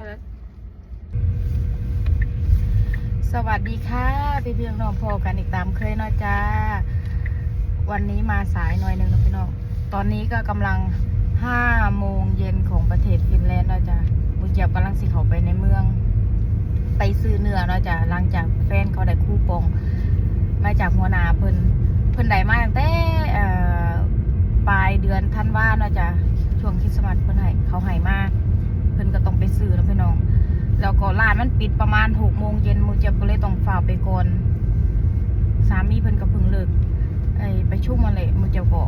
สวัสดีค่ะพี่เพียงน้องพอกันอีกตามเคยเนาะจ้า วันนี้มาสายหน่อยหนึ่งนะพี่น้องตอนนี้ก็กำลังห้าโมงเย็นของประเทศฟินแลนด์เนาะจ้าบุญเจียบกำลังสิเขาไปในเมือง ไปซื้อเนื้อเนาะจ้าหลังจากแฟนเขาได้คู่ปอง มาจากหัวนาเพิ่นเพิ่นได้มาตั้งแต่ปลายเดือนธันวาเนาะจ้ะช่วงคริสต์มาสเพิ่นให้เขาให้มาเพิ่น ก็ต้องไปซื้อนะพี่น้อง แล้วก็ร้านมันปิดประมาณหกโมงเย็นมูเจ็บก็เลยต้องฝ่าไปก่อนสามีเพิ่นก็เพิ่งเลิกไอ้ไปชุ่มมาเลยมูเจ็บก็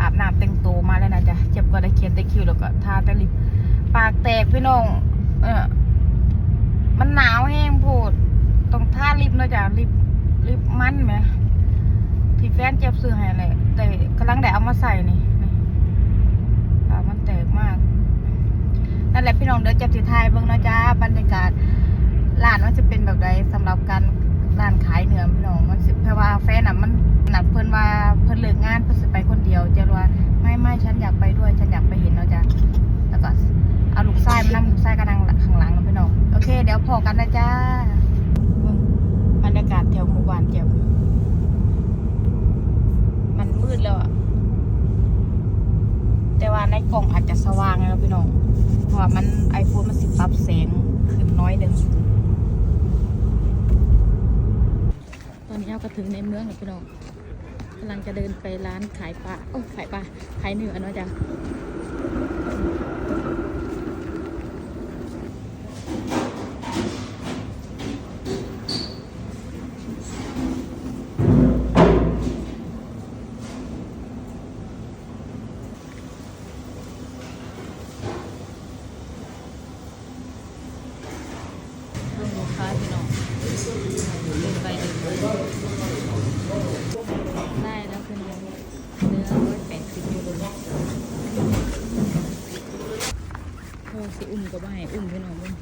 อาบน้ำแต่งตัวมาแล้วนะจ๊ะเจ็บก็ได้เขียนแต่คิวแล้วก็ทาแต่ลิปปากแตกพี่น้อง เออมันหนาวแห้งโพดต้องทาลิปนะจ้ะลิปลิปมันไหมที่แฟนเจ็บซื้อให้แหละแต่กำลังได้เอามาใส่นี่นี่ปากมันแตกมาก นั่นแหละพี่น้องเดี๋ยวเจ็บสีไทายเบิ่งเนาะจ้า บรรยากาศร้านมันจะเป็นแบบใดสำหรับการร้านขายเนื้อพี่น้องมันสิเพราะว่าแฟนอะมันหนัดเพิ่อนว่าเพิ่อนเลิกงานเพิ่นสิไปคนเดียวจ้าว่าไม่ไม่ฉันอยากไปด้วย ฉันอยากไปเห็นเนาจ้าแล้วก็เอาลูกชายมานั่งลูกชายก็นั่งข้างหลังเนาะพี่น้องโอเค เดี๋ยวพอกันนะจ้าบรรยากาศแถวหมู่บ้านเจ้ามันมืดแล้วอะแต่ว่าในกล่องอาจจะสว่างนะพี่น้องเพราะว่ามันไอโฟนมันสิปรับแสง นตอนนี้เอาก็ถึงในเมืองแล้วพี่น้องกำลังจะเดินไปร้านขายปลาโอ้ขายปลาขายเนื้อเนาะจ๊ะ เรื่องลูกค้าพี่น้องเดินไปเดินมาได้แล้วคือเนื้อเนื้อร้อยแปดสิบยูโรโอ้สิอุ่มก็ไม่ให้อุ่มพี่น้องเบิ่ง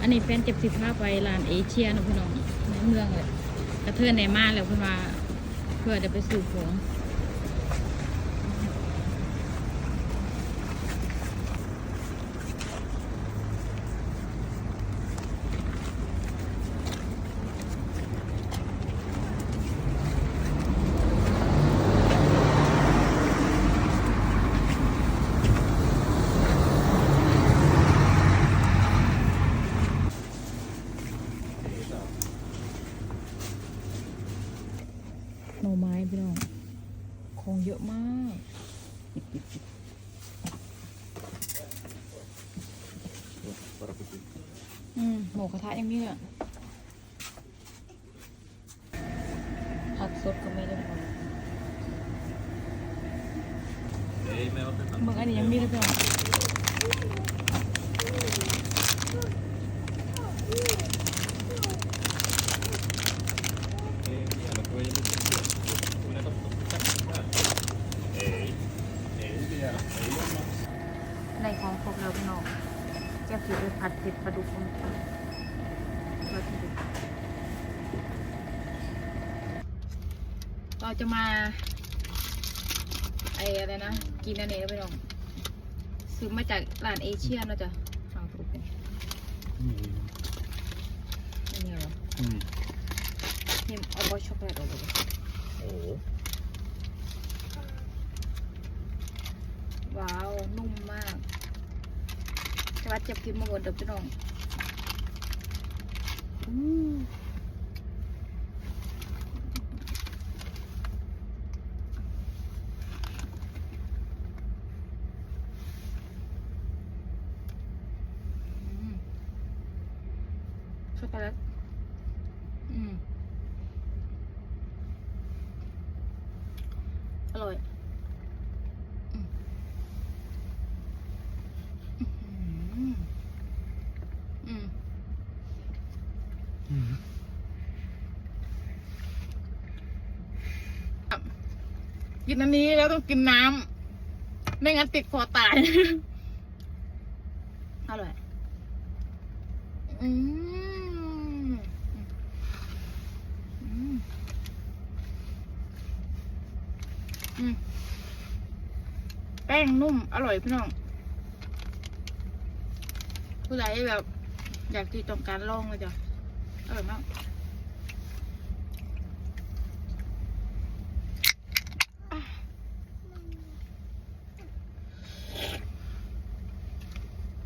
อันนี้แฟนเจ็บสิบห้าไปร้านเอเชียนะพี่น้องในเมืองเลยกระเทือนในมาแล้วเพื่อนมาเพื่อจะไปสู่ของ พี่น้องของเยอะมาก อืมหมูกระทะยังมีเลยผักสดก็ไม่ได้พอมึงอันนี้ยังมีเลยพี่น้องในของครบแล้วพี่น้องแก้วสีเลยผั ดเผ็ดปลาดุกมันวัตถุดิบเราจะมาไออะไรนะ กินอันนี้ไปลองซื้อมาจากร้านเอเชียเนอะจ๊ะฟังถูกไหมอันนี้เหรอนี่เอาบอช็อกโกแลตออกเลยโอ้โหว้าว นุ่มมากจะ ว่าเจ็บกินมาหมดเดี๋ยวพี่น้องช็อกโกแลตอร่อย อืมอืม กินอันนี้แล้วต้องกินน้ำไม่งั้นติดคอตาย อร่อย อืมอืมอืมแป้งนุ่ม อร่อยพี่น้อง ผู้ใดแบบ อยากที่ต้องการลองเลยจ้ะอร่อยมาก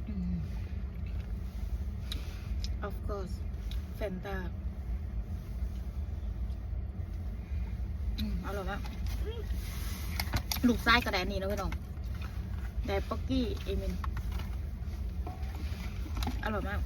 อืม of course Fanta อืมอร่อยมากลูกไส้กระแดนนี่นะพี่น้องแดนป๊อกกี้เอมิน อร่อยมาก